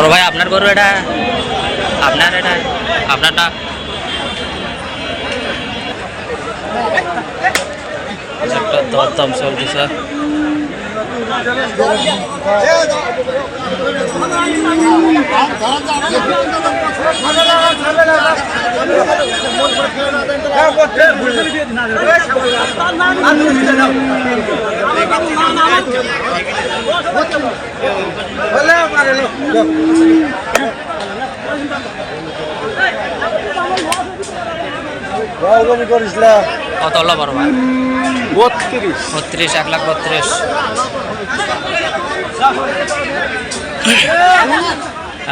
বড় ভাই আপনার গরু এটা? আপনার এটা? আপনারটা দরদাম চলতেছে কত হলো বড় ভাই? বত্রিশ। বত্রিশ এক লাখ বত্রিশ।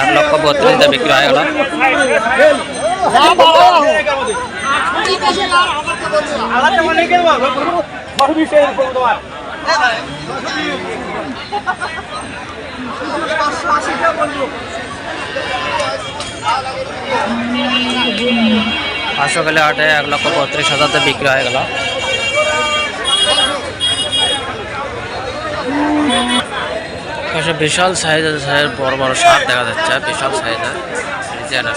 এক লক্ষ বত্রিশ দিয়ে বিক্রি হয়ে গেল। পাঁচশো গেলে আটে এক লক্ষ বত্রিশ হাজার দিয়ে বিক্রি হয়ে গেল। বিশাল সাইজের সাইজের বড় বড় সাপ দেখা যাচ্ছে, বিশাল সাইজের ডিজাইনের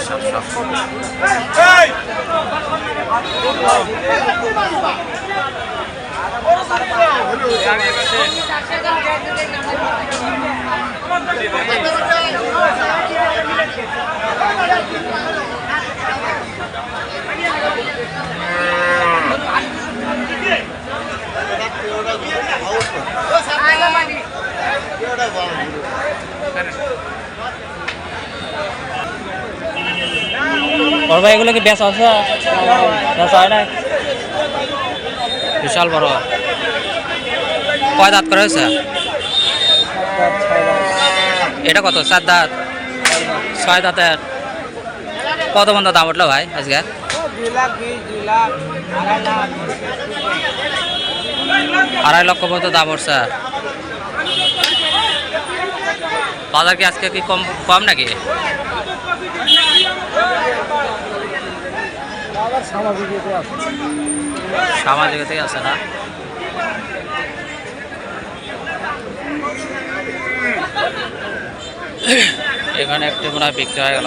বড় ভাই এগুলো কি বেশ আছে? বেশ হয় না বিশাল বড় কয় দাঁত করে হয়েছে এটা কত? চার দাঁত। ছয় দাঁতের কত বন্ধ দাম উঠল ভাই আজকে। আড়াই লক্ষ পর্যন্ত দাম উঠছে। বাজার কি আজকে কি কম কম নাকি? সামাজিক থেকে আছে না। এখানে একটি মনে হয় বিক্রি হয়ে। গেল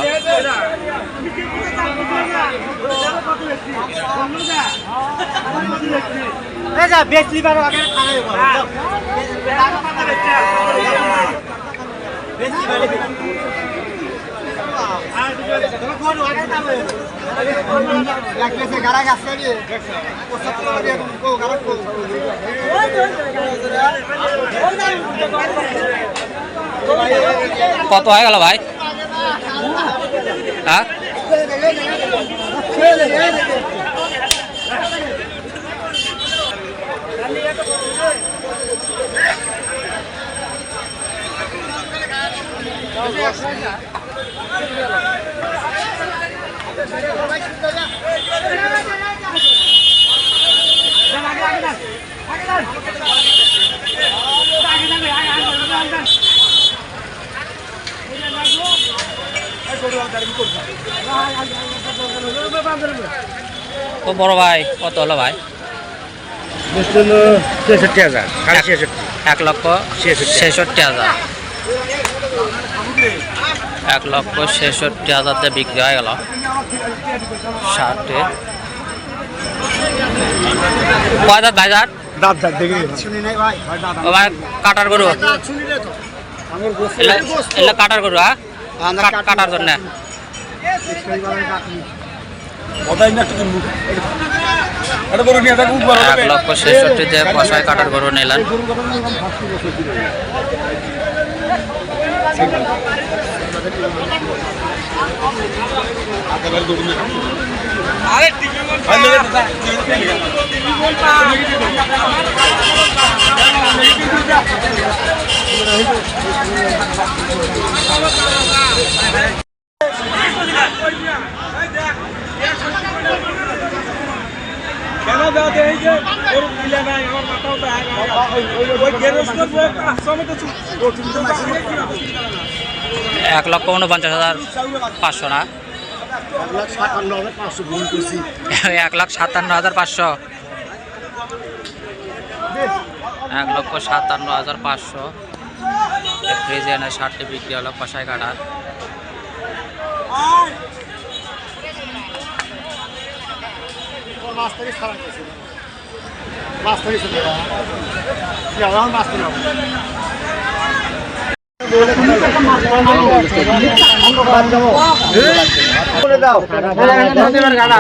কত হয়ে গেল ভাই? হ্যাঁ? ও বড় ভাই কত হলো ভাই? ছেষট্টি হাজার এক লক্ষ ছেষট্টি। হাজার। এক লক্ষ ছেষট্টি হাজার দিয়ে বিক্রি হয়ে গেল। ষাটে। কয় ভাই দাঁত? দাঁত দেখি কাটার গরু? কাটার গরু হ্যাঁ? কাটার জন্য এক লক্ষ ছেষট্টি দিয়ে কষায় কাটার গরু নিলেন কেন দেওয়া দেয় এই যে গরু কিলে নাই আমার মাথাও তো আয় ওই গেরস্ত সমেত এক লক্ষ উনপঞ্চাশ হাজার পাঁচশো না? এক লাখ সাতান্ন হাজার পাঁচশো। এক লক্ষ সাতান্ন হাজার পাঁচশো। ফ্রিজিয়ানের ষাটটি বিক্রি হলো কষাই কাটা। থেকে ছাড়া মাছ থেকে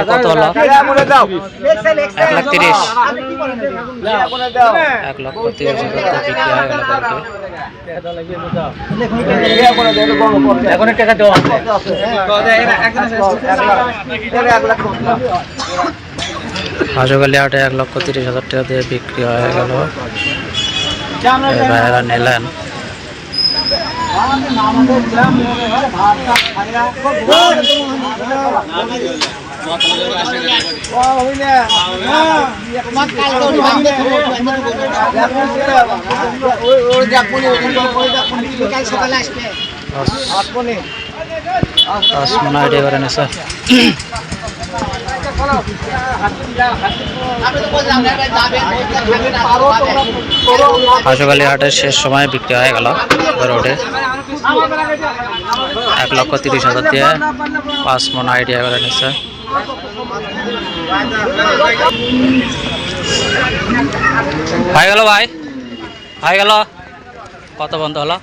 কত হলো এক লাখ তিরিশ এক লক্ষ তিরিশ হাজার টাকা হয়ে গেল হাঁসুগালি হাটে এক লক্ষ তিরিশ হাজার টাকা দিয়ে বিক্রি হয়ে গেল ভাইয়েরা নিলেন সকালে আসবে হাঁসুগালি হাটের শেষ সময় বিক্রি হয়ে গেল রোডে। এক লক্ষ তিরিশ হাজার দিয়ে পাঁচ মন আইডিয়া করে নিচ্ছে। হয়ে গেল ভাই। হয়ে গেল। কত বন্ধ হলো?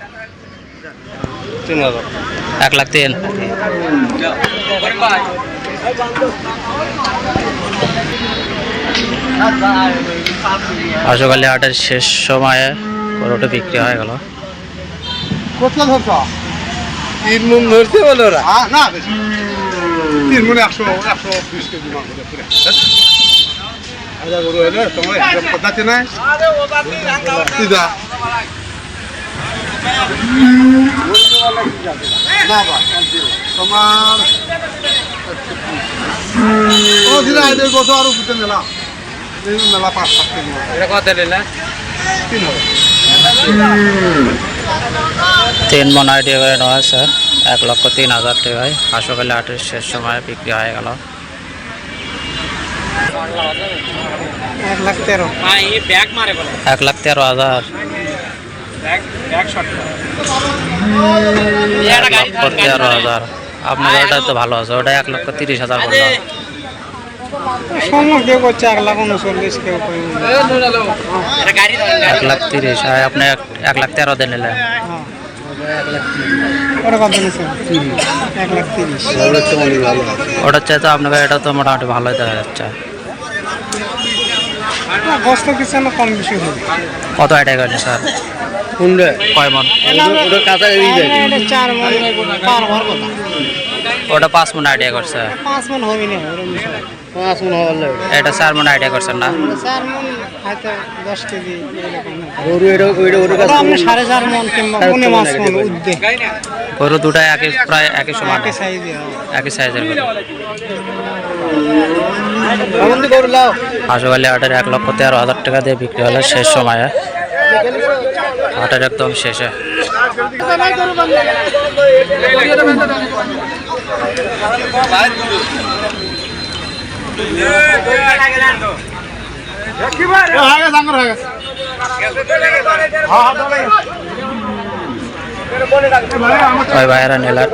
তিন হাজার। এক লাখ তিন। হাঁসুগালি হাটের শেষ সময়ে রোডে বিক্রি হয়ে গেল। কোথায় ধরছ? তিন মন ধরছে বলে ওরা। না তিন মনে একশো একশো বিশ কেজি মাংস গরু হইলে তোমার পদ্ধতি নাই সিধা। তোমার আরও ফুটে মেলা। পাঁচ সাত মাংস। এটা কত নিলে তিন হবে। তিন মন আইডিয়া করে নেওয়া হয়েছে এক লক্ষ তিন হাজার টাকায় হাঁসুগালি হাটের শেষ সময় বিক্রি হয়ে গেল। এক লাখ তেরো। এক লাখ তেরো হাজার। এক লক্ষ তেরো হাজার। আপনার ওটা তো ভালো আছে ওটা এক লক্ষ তিরিশ হাজার বলল। করছে এক লাখ উনচল্লিশ এক লাখ তিরিশ আর আপনি এক- এক লাখ তেরো দিয়ে নিলেন। ওটা তিরিশ। ওটার চাইতে আপনাকে এটা তো মোটামুটি ভালোই দেখা যাচ্ছে। বস্ত কিছু না কম বেশি হবে। কত আইডিয়া করেন স্যার? কয় মন? এটা চার মন পার হওয়ার কথা। ওটা পাঁচ মন আইডিয়া করছে। পাঁচ মন হবে না পাঁচ মন হওয়ার লাগে। এটা চার মন আইডিয়া করছেন না? চার মন হয়তো দশ কেজি ওটা আপনি সাড়ে চার মন কিংবা পৌনে পাঁচ মন উদ্দে গরু দুটাই একই প্রায় একই সমান। একই সাইজে একই সাইজের গরু। গরু হাঁসুগালি হাটের এক লক্ষ তেরো হাজার টাকা দিয়ে বিক্রি হলে শেষ সময়ে। হাটের একদম শেষে। ওই ভাইয়েরা নিলেন